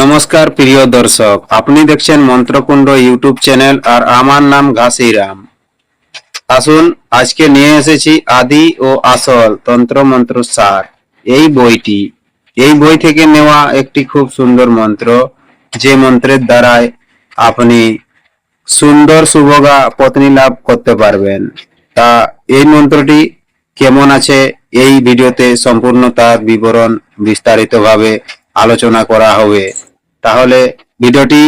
নমস্কার, প্রিয় দর্শক। আপনি দেখছেন মন্ত্রকুণ্ড ইউটিউব চ্যানেল আর আমার নাম ঘাসিরাম। আসুন, আজকে নিয়ে এসেছি আদি ও আসল তন্ত্র মন্ত্র সার এই বইটি। এই বই থেকে নেওয়া একটি খুব সুন্দর মন্ত্র, যে মন্ত্রের দ্বারায় আপনি সুন্দর সুভোগা পত্নী লাভ করতে পারবেন। তা এই মন্ত্রটি কেমন আছে? এই ভিডিওতে সম্পূর্ণ তার বিবরণ বিস্তারিতভাবে আলোচনা করা হবে। তাহলে ভিডিওটি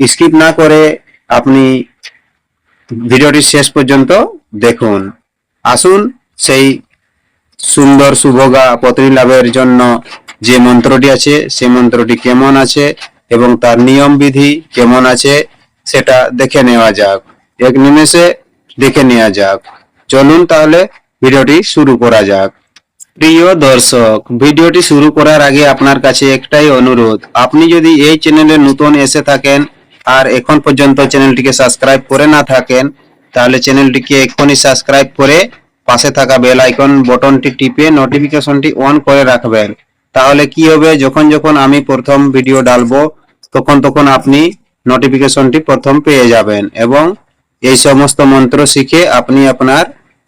স্কিপ না করে আপনি ভিডিওটি শেষ পর্যন্ত দেখুন। আসুন সেই সুন্দর সুভোগা পত্নী লাভের জন্য যে মন্ত্রটি আছে, সেই মন্ত্রটি কেমন আছে এবং তার নিয়ম বিধি কেমন আছে সেটা দেখে নেওয়া যাক। এক নিমেষে দেখে নেওয়া যাক। চলুন তাহলে ভিডিওটি শুরু করা যাক। প্রিয় দর্শক, ভিডিওটি শুরু করার আগে আপনার কাছে একটাই অনুরোধ। আপনি যদি এই চ্যানেলে নতুন এসে থাকেন আর এখন পর্যন্ত চ্যানেলটিকে সাবস্ক্রাইব করে না থাকেন, তাহলে চ্যানেলটিকে এক্ষুনি সাবস্ক্রাইব করে পাশে থাকা বেল আইকন বটনটি টিপে নোটিফিকেশনটি অন করে রাখবেন। তাহলে কি হবে, যখন যখন আমি প্রথম ভিডিও ডালবো, তখন তখন আপনি নোটিফিকেশনটি প্রথম পেয়ে যাবেন এবং এই সমস্ত মন্ত্র শিখে আপনি আপনার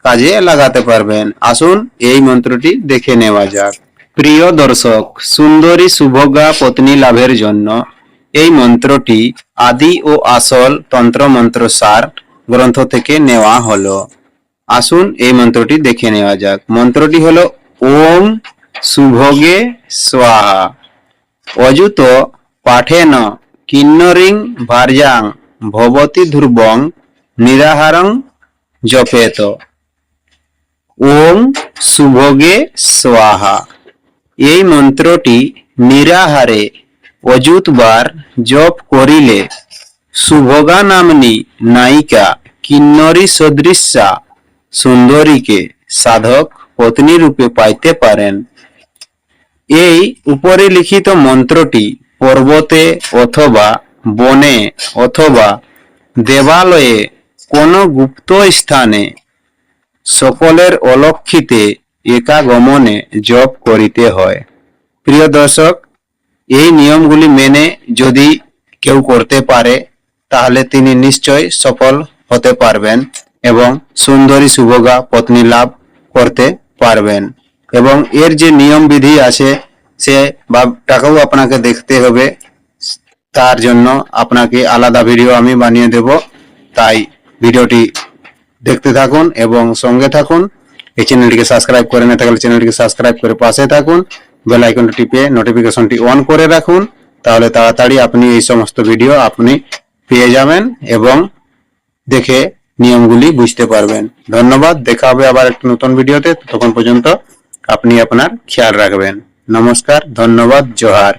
কাজে লাগাতে পারবেন। আসুন এই মন্ত্রটি দেখে নেওয়া যাক। প্রিয় দর্শক, সুন্দরী সুভোগা পত্নী লাভের জন্য এই মন্ত্রটি আদি ও আসল তন্ত্র মন্ত্র সার গ্রন্থ থেকে নেওয়া হলো। আসুন এই মন্ত্রটি দেখে নেওয়া যাক। মন্ত্রটি হলো, ওম সুভোগে স্বাহা। অযুত পাঠেন কিন্নরিং ভার্যাং ভবতি ধ্রুবং নিরাহারং জপেত। ওম সুভোগে স্বাহা। এই মন্ত্রটি নিরাহারে অযুতবার জপ করিলে সুভোগা নামনি নায়িকা কিন্নরী সদৃশ্যা সুন্দরীকে সাধক পত্নী রূপে পাইতে পারেন। এই উপরে লিখিত মন্ত্রটি পর্বতে অথবা বনে অথবা দেবালয়ে কোনো গুপ্ত স্থানে সকলের অলক্ষিতে একাগমনে জপ করিতে হয়। প্রিয় দর্শক, এই নিয়মগুলি মেনে যদি কেউ করতে পারে, তাহলে তিনি নিশ্চয় সফল হতে পারবেন এবং সুন্দরী সুভোগা পত্নী লাভ করতে পারবেন। এবং এর যে নিয়ম বিধি আছে, সে টাকাও আপনাকে দেখতে হবে। তার জন্য আপনাকে আলাদা ভিডিও আমি বানিয়ে দেব। তাই ভিডিওটি দেখতে থাকুন এবং সঙ্গে থাকুন। এই চ্যানেলটিকে সাবস্ক্রাইব করে না থাকলে চ্যানেলটিকে সাবস্ক্রাইব করে পাশে থাকুন। বেল আইকনটি টিপে নোটিফিকেশনটি অন করে রাখুন। তাহলে তাড়াতাড়ি আপনি এই সমস্ত ভিডিও আপনি পেয়ে যাবেন এবং দেখে নিয়মগুলি বুঝতে পারবেন। ধন্যবাদ, দেখা হবে আবার একটা নতুন ভিডিওতে তখন পর্যন্ত আপনি আপনার খেয়াল রাখবেন। নমস্কার, ধন্যবাদ, জোহার।